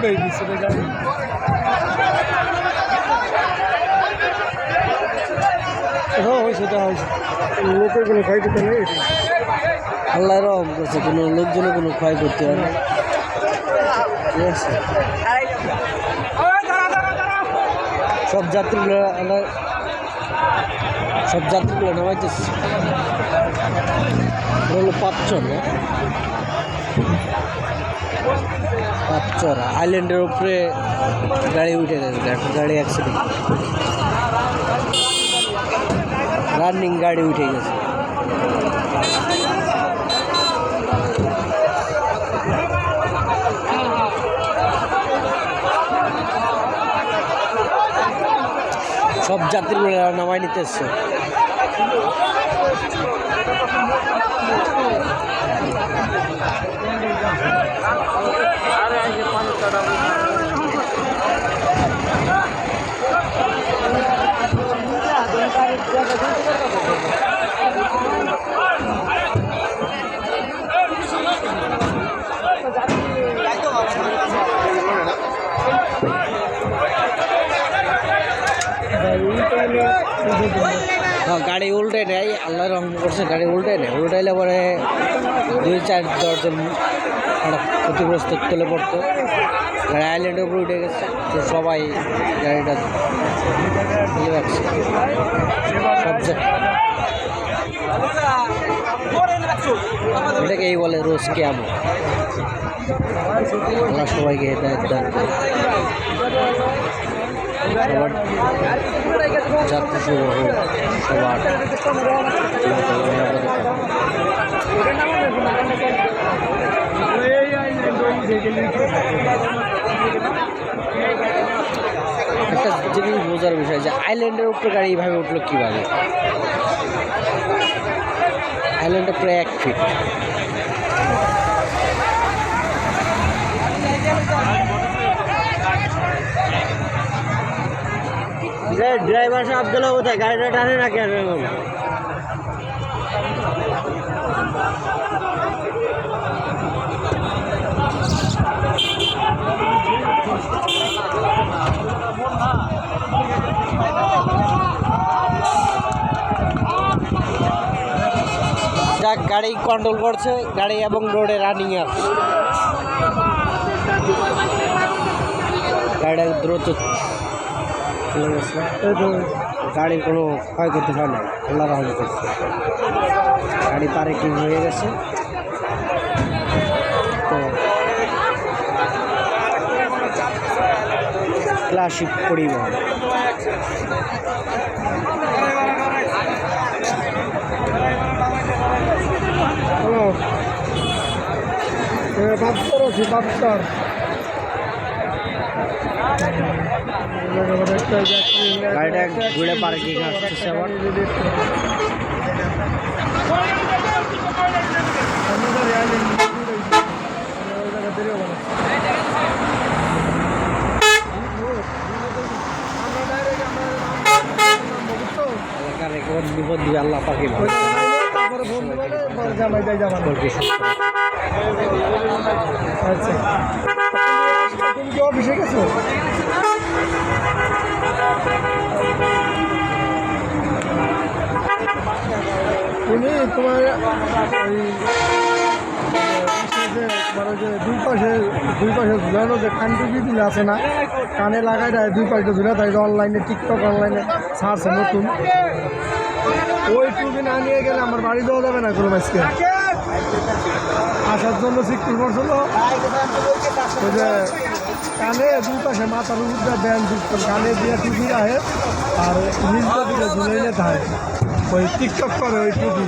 উড়াই দিচ্ছে গাড়ি হ্যাঁ হয়েছে এটা হয়েছে। লোকের কোনো ফাইট তো নেই। আল্লাহ রহম করছে কোনো লোকজনের কোনো ক্ষয় করতে পারে না। ঠিক আছে? সব যাত্রীগুলো সব যাত্রীগুলো নামাইতেছে। হলো পাঁচচর না? পাঁচচর। আইল্যান্ডের উপরে গাড়ি উঠে গেছে গাড়ি অ্যাক্সিডেন্ট রানিং গাড়ি উঠে গেছে। সব যাত্রীগুলো নামাই নিতে গাড়ি উল্টে নেয় আল্লাহ রহম করছে গাড়ি উল্টে নেয় উল্টাইলে পরে দুই চার দশজন ক্ষতিগ্রস্ত তুলে পড়তো গাড়ি আইল্যান্ডের উপরে উঠে গেছে তো সবাই গাড়িটা নিয়ে রাখছে এটাকে এই বলে রোজ কেমন আল্লাহ সবাইকে হেদায়ত দান করে যাত্রী শুভ হোক, সবার একটা জিনিস বোঝার বিষয় যে আইল্যান্ডের উপরে গাড়ি এইভাবে উঠল কীভাবে? আইল্যান্ডটা প্রায় এক ফিট ড্রাইভার সাহেব গেল কোথায়? গাড়িটা টানে না কেন যাক, গাড়ি কন্ট্রোল করছে, গাড়ি এবং রোডে রানিং আছে গাড়ি দ্রুত চলে গেছে তো গাড়ির কোনো ক্ষয় করতে হয় না আল্লাহ রহম করছে গাড়ি পার্কিং হয়ে গেছে তো ক্লাসিক পরিবহন বাপ্তার আছি বাপ্তার গাড়িটা ঘুরে পার্কিং আসতেছে আবার। এখন বিপদ দিয়ে আল্লাহ পাখি। আচ্ছা। তুমি কি অফিসে গেছো? তুমি তোমার দুই পাশে দুই পাশে ঝুলানো যে কান টুপিগুলো আছে না, কানে লাগাই দেয়, দুই পাশে ঝুলে থাকে অনলাইনে টিকটক অনলাইনে ছাড়ছে নতুন। ওই টুপি না নিয়ে গেলে আমার বাড়ি দেওয়া যাবে না কোনো মাসকে। আসার জন্য সিক্তি করছিল ওই কানে দুই পাশে মাথার উপর ব্যান যুক্ত কানে দিয়ে টুপি রাখে আর নিচটা দিকে ঝুলে থাকে ওই টিকটক করে ওই টুপি